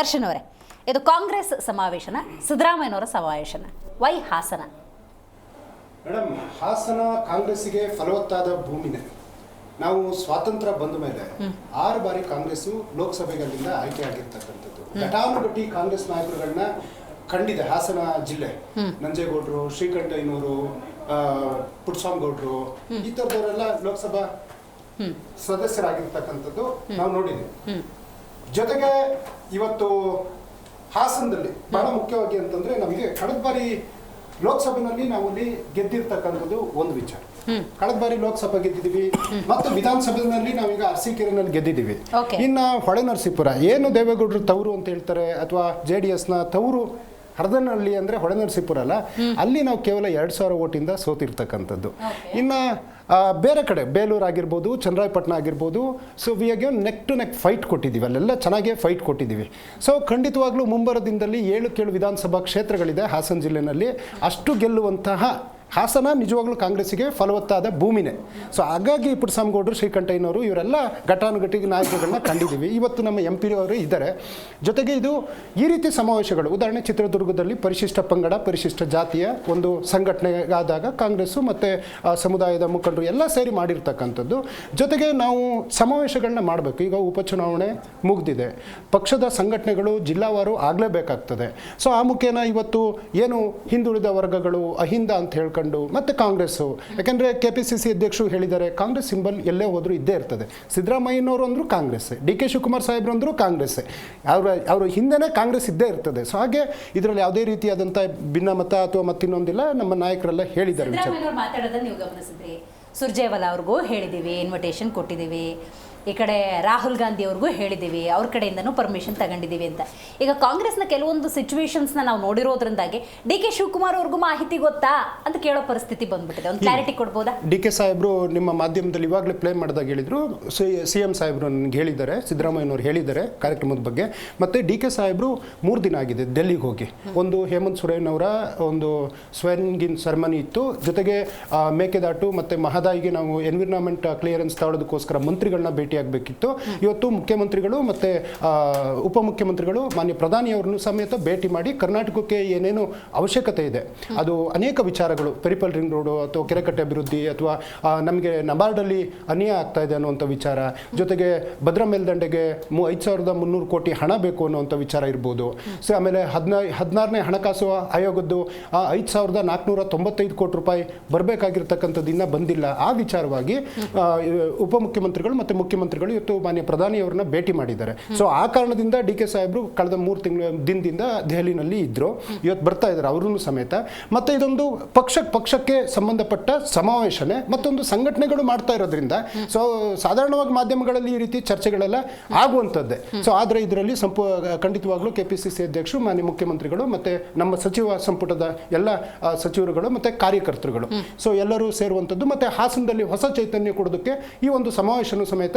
ದರ್ಶನ್ ಅವರೇ ಇದು ಕಾಂಗ್ರೆಸ್ ಸಮಾವೇಶನ ಸಿದ್ದರಾಮಯ್ಯನವರ ಸಮಾವೇಶನ. ವೈ ಹಾಸನ. ಮೇಡಮ್ ಹಾಸನ ಕಾಂಗ್ರೆಸ್ಗೆ ಫಲವತ್ತಾದ ಭೂಮಿನೇ. ನಾವು ಸ್ವಾತಂತ್ರ್ಯ ಬಂದ ಮೇಲೆ ಆರು ಬಾರಿ ಕಾಂಗ್ರೆಸ್ ಲೋಕಸಭೆಗಳಿಂದ ಆಯ್ಕೆ ಆಗಿರ್ತಕ್ಕಂಥದ್ದು ಘಟಾನುಘಟಿ ಕಾಂಗ್ರೆಸ್ ನಾಯಕರುಗಳನ್ನ ಕಂಡಿದೆ ಹಾಸನ ಜಿಲ್ಲೆ ನಂಜೇಗೌಡರು ಶ್ರೀಕಂಠಯ್ಯನವರು ಆ, ಪುಟ್ಟಸ್ವಾಮಿಗೌಡ್ರು ಈ ಥರದವರೆಲ್ಲ ಲೋಕಸಭಾ ಸದಸ್ಯರಾಗಿರ್ತಕ್ಕಂಥದ್ದು ನಾವು ನೋಡಿದ್ದೀವಿ. ಜೊತೆಗೆ ಇವತ್ತು ಹಾಸನದಲ್ಲಿ ಬಹಳ ಮುಖ್ಯವಾಗಿ ಅಂತಂದ್ರೆ ನಮಗೆ ಕಳೆದ ಬಾರಿ ಲೋಕಸಭೆನಲ್ಲಿ ನಾವು ಇಲ್ಲಿ ಗೆದ್ದಿರ್ತಕ್ಕಂಥದ್ದು ಒಂದು ವಿಚಾರ. ಕಳೆದ ಬಾರಿ ಲೋಕಸಭೆ ಗೆದ್ದಿದ್ದೀವಿ ಮತ್ತು ವಿಧಾನಸಭೆಯಲ್ಲಿ ನಾವೀಗ ಅರಸೀಕೆರೆನಲ್ಲಿ ಗೆದ್ದಿದ್ದೀವಿ. ಇನ್ನು ಇನ್ನ ಹೊಳೆನರಸೀಪುರ ಏನು ದೇವೇಗೌಡರು ತವರು ಅಂತ ಹೇಳ್ತಾರೆ ಅಥವಾ ಜೆ ಡಿ ಎಸ್ನ ತವರು ಹರದನಹಳ್ಳಿ ಅಂದ್ರೆ ಹೊಳೆನರಸೀಪುರ ಅಲ್ಲ? ಅಲ್ಲಿ ನಾವು ಕೇವಲ ಎರಡು ಸಾವಿರ ಓಟಿಂದ ಸೋತಿರ್ತಕ್ಕಂಥದ್ದು. ಇನ್ನು ಬೇರೆ ಕಡೆ ಬೇಲೂರು ಆಗಿರ್ಬೋದು ಚಂದ್ರಾಯಪಟ್ಟಣ ಆಗಿರ್ಬೋದು so we again neck to neck fight ಕೊಟ್ಟಿದ್ದೀವಿ. ಅಲ್ಲೆಲ್ಲ ಚೆನ್ನಾಗೇ ಫೈಟ್ ಕೊಟ್ಟಿದ್ದೀವಿ. ಸೊ ಖಂಡಿತವಾಗ್ಲೂ ಮುಂಬರೋ ದಿನದಲ್ಲಿ ಏಳು ಕೇಳು ವಿಧಾನಸಭಾ ಕ್ಷೇತ್ರಗಳಿದೆ ಹಾಸನ ಜಿಲ್ಲೆಯಲ್ಲಿ ಅಷ್ಟು ಗೆಲ್ಲುವಂತಹ ಹಾಸನ ನಿಜವಾಗ್ಲೂ ಕಾಂಗ್ರೆಸ್ಸಿಗೆ ಫಲವತ್ತಾದ ಭೂಮಿನೇ. ಸೊ ಹಾಗಾಗಿ ಪುಟ್ಟಸ್ವಾಮಿಗೌಡರು, ಶ್ರೀಕಂಠಯ್ಯನವರು ಇವರೆಲ್ಲ ಘಟಾನುಘಟಿ ನಾಯಕರುಗಳನ್ನ ಕಂಡಿದ್ದೀವಿ. ಇವತ್ತು ನಮ್ಮ ಎಂ ಅವರು ಇದ್ದಾರೆ. ಜೊತೆಗೆ ಇದು ಈ ರೀತಿ ಸಮಾವೇಶಗಳು, ಉದಾಹರಣೆ ಚಿತ್ರದುರ್ಗದಲ್ಲಿ ಪರಿಶಿಷ್ಟ ಪಂಗಡ, ಪರಿಶಿಷ್ಟ ಜಾತಿಯ ಒಂದು ಸಂಘಟನೆಗಾದಾಗ ಕಾಂಗ್ರೆಸ್ ಕಾಂಗ್ರೆಸ್ಸು ಮತ್ತು ಸಮುದಾಯದ ಮುಖಂಡರು ಎಲ್ಲ ಸೇರಿ ಮಾಡಿರ್ತಕ್ಕಂಥದ್ದು. ಜೊತೆಗೆ ನಾವು ಸಮಾವೇಶಗಳನ್ನ ಮಾಡಬೇಕು. ಈಗ ಉಪಚುನಾವಣೆ ಮುಗ್ದಿದೆ. ಪಕ್ಷದ ಸಂಘಟನೆಗಳು ಜಿಲ್ಲಾವಾರು ಆಗಲೇಬೇಕಾಗ್ತದೆ. ಸೊ ಆ ಮುಖೇನ ಇವತ್ತು ಏನು ಹಿಂದುಳಿದ ವರ್ಗಗಳು ಅಹಿಂದ ಅಂತ ಹೇಳ್ಕೊಂಡು ಮತ್ತೆ ಕಾಂಗ್ರೆಸ್ಸು. ಯಾಕಂದರೆ ಕೆ ಪಿ ಸಿ ಸಿ ಅಧ್ಯಕ್ಷರು ಹೇಳಿದ್ದಾರೆ, ಕಾಂಗ್ರೆಸ್ ಸಿಂಬಲ್ ಎಲ್ಲೇ ಹೋದರೂ ಇದ್ದೇ ಇರ್ತದೆ. ಸಿದ್ದರಾಮಯ್ಯನವರು ಅಂದರೂ ಕಾಂಗ್ರೆಸ್, ಡಿ ಕೆ ಶಿವಕುಮಾರ್ ಸಾಹೇಬ್ರು ಅಂದರೂ ಕಾಂಗ್ರೆಸ್. ಅವರ ಅವರ ಹಿಂದೆನೇ ಕಾಂಗ್ರೆಸ್ ಇದ್ದೇ ಇರ್ತದೆ. ಸೊ ಹಾಗೆ ಇದರಲ್ಲಿ ಯಾವುದೇ ರೀತಿಯಾದಂಥ ಭಿನ್ನಮತ ಅಥವಾ ಮತ್ತಿನ್ನೊಂದಿಲ್ಲ ನಮ್ಮ ನಾಯಕರೆಲ್ಲ ಹೇಳಿದ್ದಾರೆ ವಿಚಾರ. ನೀವು ಗಮನಿಸಿದ್ರಿ. ಸುರ್ಜೇವಾಲಾ ಅವ್ರಿಗೂ ಹೇಳಿದ್ದೀವಿ ಇನ್ವಿಟೇಷನ್ ಕೊಟ್ಟಿದ್ದೀವಿ. ಈ ಕಡೆ ರಾಹುಲ್ ಗಾಂಧಿ ಅವ್ರಿಗೂ ಹೇಳಿದ್ದೀವಿ ಅವ್ರ ಕಡೆಯಿಂದನೂ ಪರ್ಮಿಷನ್ ತಗೊಂಡಿದ್ದೀವಿ ಅಂತ. ಈಗ ಕಾಂಗ್ರೆಸ್ನ ಕೆಲವೊಂದು ಸಿಚುವೇಶನ್ಸ್ನ ನಾವು ನೋಡಿರೋದ್ರಿಂದಾಗಿ ಡಿ ಕೆ ಶಿವಕುಮಾರ್ ಅವ್ರಿಗೂ ಮಾಹಿತಿ ಗೊತ್ತಾ ಅಂತ ಕೇಳೋ ಪರಿಸ್ಥಿತಿ ಬಂದ್ಬಿಟ್ಟಿದೆ. ಒಂದು ಕ್ಲಾರಿಟಿ ಕೊಡ್ಬೋದಾ? ಡಿ ಕೆ ಸಾಹೇಬ್ರು ನಿಮ್ಮ ಮಾಧ್ಯಮದಲ್ಲಿ ಇವಾಗಲೇ ಪ್ಲೇ ಮಾಡಿದಾಗ ಹೇಳಿದರು. ಸಿ ಎಂ ಸಾಹೇಬ್ರು ನನಗೆ ಹೇಳಿದ್ದಾರೆ ಸಿದ್ದರಾಮಯ್ಯನವ್ರು ಹೇಳಿದ್ದಾರೆ ಕಾರ್ಯಕ್ರಮದ ಬಗ್ಗೆ. ಮತ್ತು ಡಿ ಕೆ ಸಾಹೇಬ್ರು ಮೂರು ದಿನ ಆಗಿದೆ ಡೆಲ್ಲಿಗೆ ಹೋಗಿ. ಒಂದು ಹೇಮಂತ್ ಸೊರೇನ್ ಅವರ ಒಂದು ಸ್ವೆನ್ಗಿನ್ ಸೆರೆಮನಿ ಇತ್ತು. ಜೊತೆಗೆ ಮೇಕೆದಾಟು ಮತ್ತು ಮಹದಾಯಿಗೆ ನಾವು ಎನ್ವಿರಾನ್ಮೆಂಟ್ ಕ್ಲಿಯರೆನ್ಸ್ ತಗೊಳ್ಳೋದಕ್ಕೋಸ್ಕರ ಮಂತ್ರಿಗಳನ್ನ ಭೇಟಿಯಾಗಬೇಕಿತ್ತು ಇವತ್ತು ಮುಖ್ಯಮಂತ್ರಿಗಳು ಮತ್ತು ಉಪಮುಖ್ಯಮಂತ್ರಿಗಳು, ಮಾನ್ಯ ಪ್ರಧಾನಿಯವರನ್ನು ಸಮೇತ ಭೇಟಿ ಮಾಡಿ ಕರ್ನಾಟಕಕ್ಕೆ ಏನೇನು ಅವಶ್ಯಕತೆ ಇದೆ. ಅದು ಅನೇಕ ವಿಚಾರಗಳು ಪೆರಿಪಲ್ ರಿಂಗ್ ರೋಡು ಅಥವಾ ಕೆರೆಕಟ್ಟೆ ಅಭಿವೃದ್ಧಿ ಅಥವಾ ನಮಗೆ ನಬಾರ್ಡಲ್ಲಿ ಅನ್ಯಾಯ ಆಗ್ತಾ ಇದೆ ಅನ್ನುವಂಥ ವಿಚಾರ. ಜೊತೆಗೆ ಭದ್ರ ಮೇಲ್ದಂಡೆಗೆ ಮೂ, ಐದು ಸಾವಿರದ ಮುನ್ನೂರು ಕೋಟಿ ಹಣ ಬೇಕು ಅನ್ನುವಂಥ ವಿಚಾರ ಇರ್ಬೋದು. ಸೊ, ಆಮೇಲೆ ಹದಿನೈ, ಹದಿನಾರನೇ ಹಣಕಾಸು ಆಯೋಗದ್ದು ಐದು ಸಾವಿರದ ನಾಲ್ಕುನೂರ ತೊಂಬತ್ತೈದು ಕೋಟಿ ರೂಪಾಯಿ ಬರಬೇಕಾಗಿರ್ತಕ್ಕಂಥದ್ದು ಇನ್ನೂ ಬಂದಿಲ್ಲ. ಆ ವಿಚಾರವಾಗಿ ಉಪಮುಖ್ಯಮಂತ್ರಿಗಳು ಮತ್ತು ಮುಖ್ಯಮಂತ್ರಿಗಳು ಇವತ್ತು ಮಾನ್ಯ ಪ್ರಧಾನಿಯವರನ್ನ ಭೇಟಿ ಮಾಡಿದ್ದಾರೆ. ಸೊ ಆ ಕಾರಣದಿಂದ ಡಿ ಕೆ ಸಾಹೇಬರು ಕಳೆದ ಮೂರು ತಿಂಗಳ ದಿನದಿಂದ ದೆಹಲಿನಲ್ಲಿ ಇದ್ದರು ಇವತ್ತು ಬರ್ತಾ ಇದ್ದಾರೆ ಅವ್ರೂ ಸಮೇತ. ಮತ್ತು ಇದೊಂದು ಪಕ್ಷ ಪಕ್ಷಕ್ಕೆ ಸಂಬಂಧಪಟ್ಟ ಸಮಾವೇಶನೇ, ಮತ್ತೊಂದು ಸಂಘಟನೆಗಳು ಮಾಡ್ತಾ ಇರೋದ್ರಿಂದ ಸೊ ಸಾಧಾರಣವಾಗಿ ಮಾಧ್ಯಮಗಳಲ್ಲಿ ಈ ರೀತಿ ಚರ್ಚೆಗಳೆಲ್ಲ ಆಗುವಂಥದ್ದೇ. ಸೊ ಆದರೆ ಇದರಲ್ಲಿ ಸಂಪು, ಖಂಡಿತವಾಗ್ಲೂ ಕೆ ಪಿ ಸಿ ಸಿ ಅಧ್ಯಕ್ಷರು, ಮಾನ್ಯ ಮುಖ್ಯಮಂತ್ರಿಗಳು, ಮತ್ತು ನಮ್ಮ ಸಚಿವ ಸಂಪುಟದ ಎಲ್ಲ ಸಚಿವರುಗಳು, ಮತ್ತು ಕಾರ್ಯಕರ್ತರುಗಳು. ಸೊ ಎಲ್ಲರೂ ಸೇರುವಂಥದ್ದು, ಮತ್ತೆ ಹಾಸನದಲ್ಲಿ ಹೊಸ ಚೈತನ್ಯ ಕೊಡೋದಕ್ಕೆ ಈ ಒಂದು ಸಮಾವೇಶನೂ ಸಮೇತ